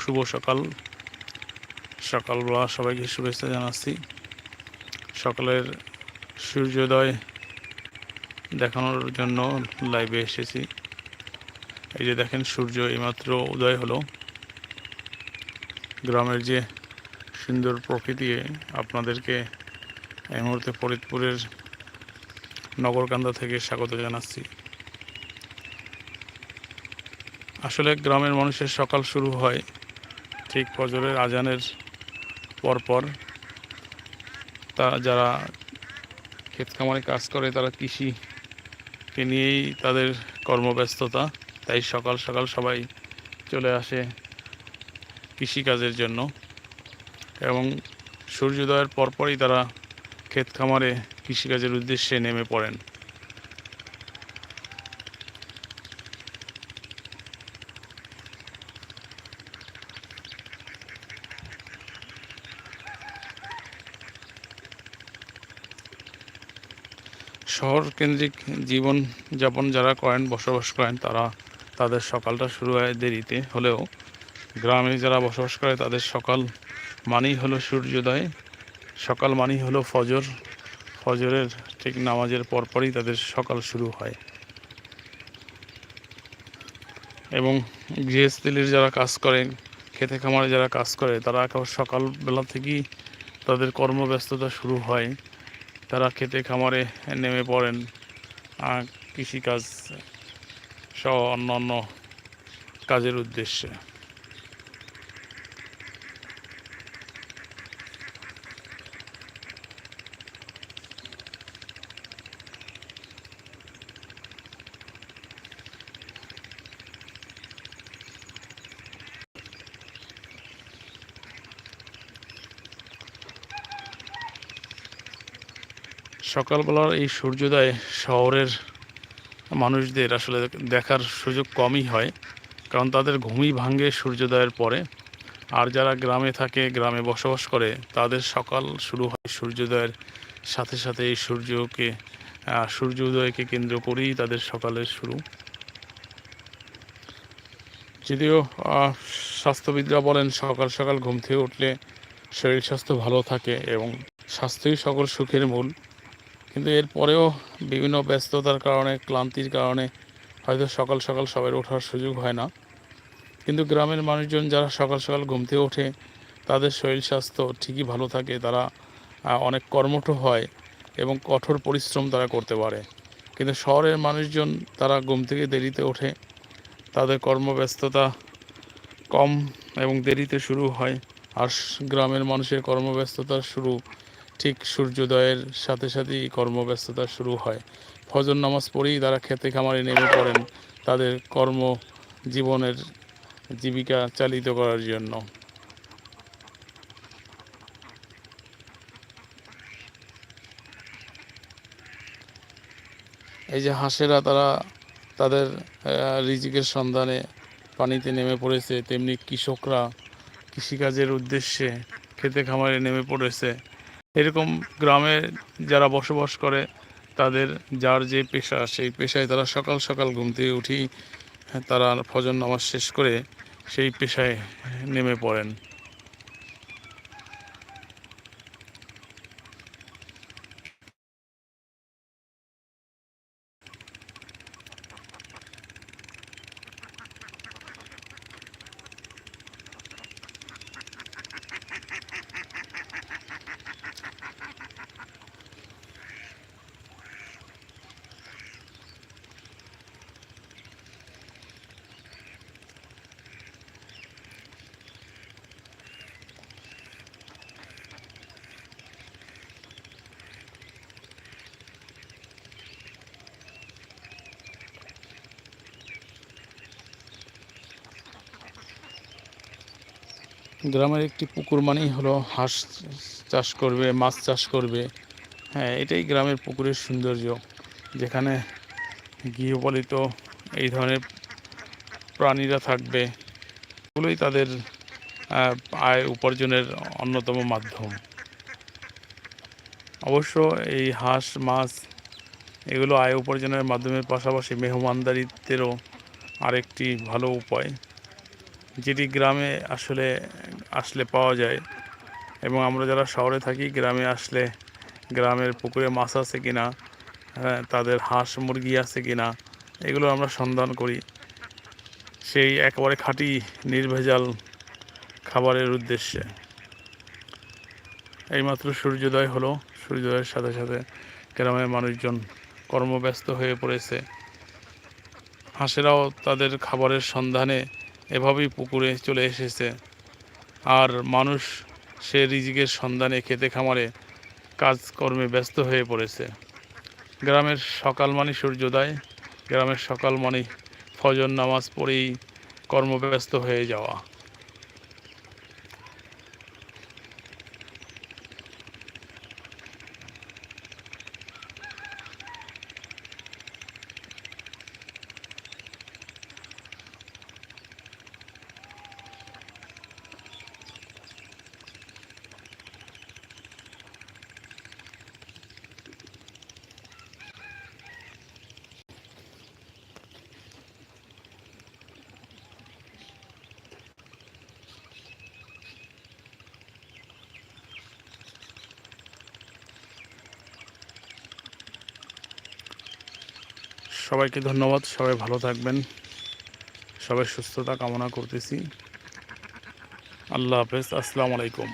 শুভ সকাল। সকালবেলা সবাইকে শুভেচ্ছা জানাচ্ছি। সকালের সূর্যোদয় দেখানোর জন্য লাইভে এসেছি। এই যে দেখেন, সূর্য এইমাত্র উদয় হলো। গ্রামের যে সুন্দর প্রকৃতি, আপনাদেরকে এই মুহূর্তে ফরিদপুরের নগরকান্দা থেকে স্বাগত জানাচ্ছি। আসলে গ্রামের মানুষের সকাল শুরু হয় ঠিক ফজরের আজানের পরপর তা যারা ক্ষেত খামারে কাজ করে, তারা কৃষিকে নিয়েই তাদের কর্মব্যস্ততা। তাই সকাল সকাল সবাই চলে আসে কৃষিকাজের জন্য। এবং সূর্যোদয়ের পরপরই তারা ক্ষেত খামারে কৃষিকাজের উদ্দেশ্যে নেমে পড়েন। শহর কেন্দ্রিক জীবন যাপন যারা করেন, বসবাস করেন, তারা তাদের সকালটা শুরু হয় দেরিতে। হলেও গ্রামে যারা বসবাস করে, তাদের সকাল মানেই হলো সূর্যোদয়। সকাল মানেই হলো ফজর। ফজরের ঠিক নামাজের পরপরই তাদের সকাল শুরু হয়। এবং গৃহস্থলীর যারা কাজ করে, খেতে খামারে যারা কাজ করে, তারা সকালবেলা থেকেই তাদের কর্মব্যস্ততা শুরু হয়। তারা খেতে খামারে নেমে পড়েন। কৃষিকাজ সহ অন্য অন্য কাজের উদ্দেশ্যে। সকালবেলার এই সূর্যোদয় শহরের মানুষদের আসলে দেখার সুযোগ কমই হয় কারণ তাদের ঘুমই ভাঙে সূর্যোদয়ের পরে। আর যারা গ্রামে থাকে গ্রামে বসবাস করে তাদের সকাল শুরু হয় সূর্যোদয়ের সাথে সাথে এই সূর্যকে আহ, সূর্য উদয়কে কেন্দ্র করেই তাদের সকালের শুরু। যদিও স্বাস্থ্যবিদরা বলেন সকাল সকাল ঘুম থেকে উঠলে শরীর স্বাস্থ্য ভালো থাকে এবং স্বাস্থ্যই সকল সুখের মূল। কিন্তু এরপরেও বিভিন্ন ব্যস্ততার কারণে, ক্লান্তির কারণে হয়তো সকাল সকাল সবাই ওঠার সুযোগ হয় না। কিন্তু গ্রামের মানুষজন যারা সকাল সকাল ঘুম থেকে ওঠে, তাদের শরীর স্বাস্থ্য ঠিকই ভালো থাকে, তারা অনেক কর্মঠ হয় এবং কঠোর পরিশ্রম তারা করতে পারে। কিন্তু শহরের মানুষজন তারা ঘুম থেকে দেরিতে ওঠে, তাদের কর্মব্যস্ততা কম এবং দেরিতে শুরু হয়। আর গ্রামের মানুষের কর্মব্যস্ততা শুরু ঠিক সূর্যোদয়ের সাথে সাথেই কর্মব্যস্ততা শুরু হয়। ফজর নামাজ পড়েই তারা খেতে খামারে নেমে পড়েন, তাদের কর্ম জীবনের জীবিকা চালিত করার জন্য। এই যে হাঁসেরা, তারা তাদের রিজিকের সন্ধানে পানিতে নেমে পড়েছে, তেমনি কৃষকরা কৃষিকাজের উদ্দেশ্যে খেতে খামারে নেমে পড়েছে। এরকম গ্রামে যারা বসবাস করে, তাদের যার যে পেশা, সেই পেশায় তারা সকাল সকাল ঘুম থেকে উঠি তারা ফজর নামাজ শেষ করে সেই পেশায় নেমে পড়েন। গ্রামের একটি পুকুর মানেই হলো হাঁস চাষ করবে, মাছ চাষ করবে। হ্যাঁ এটাই গ্রামের পুকুরের সৌন্দর্য। যেখানে গৃহপালিত এই ধরনের প্রাণীরা থাকবে, এগুলোই তাদের আয় উপার্জনের অন্যতম মাধ্যম। অবশ্য এই হাঁস, মাছ, এগুলো আয় উপার্জনের মাধ্যমের পাশাপাশি মেহমানদারিত্বেরও আরেকটি ভালো উপায়, যেটি গ্রামে আসলে আসলে পাওয়া যায়। এবং আমরা যারা শহরে থাকি, গ্রামে আসলে গ্রামের পুকুরে মাছ আছে কিনা হ্যাঁ তাদের হাঁস, মুরগি আছে কি না এগুলো আমরা সন্ধান করি। সেই একেবারে খাঁটি, নির্ভেজাল খাবারের উদ্দেশ্যে। এইমাত্র সূর্যোদয় হলো। সূর্যোদয়ের সাথে সাথে গ্রামের মানুষজন কর্মব্যস্ত হয়ে পড়েছে। হাঁসেরাও তাদের খাবারের সন্ধানে এভাবেই পুকুরে চলে এসেছে। আর মানুষ সে রিজিকের সন্ধানে খেতে খামারে কাজকর্মে ব্যস্ত হয়ে পড়েছে। গ্রামের সকাল মানে সূর্যোদয়, গ্রামের সকাল মানে ফজর নামাজ পড়েই কর্মব্যস্ত হয়ে যাওয়া। সবাইকে ধন্যবাদ সবাই ভালো থাকবেন সবাই সুস্থতা কামনা করতেছি। আল্লাহ হাফেজ আসসালামু আলাইকুম।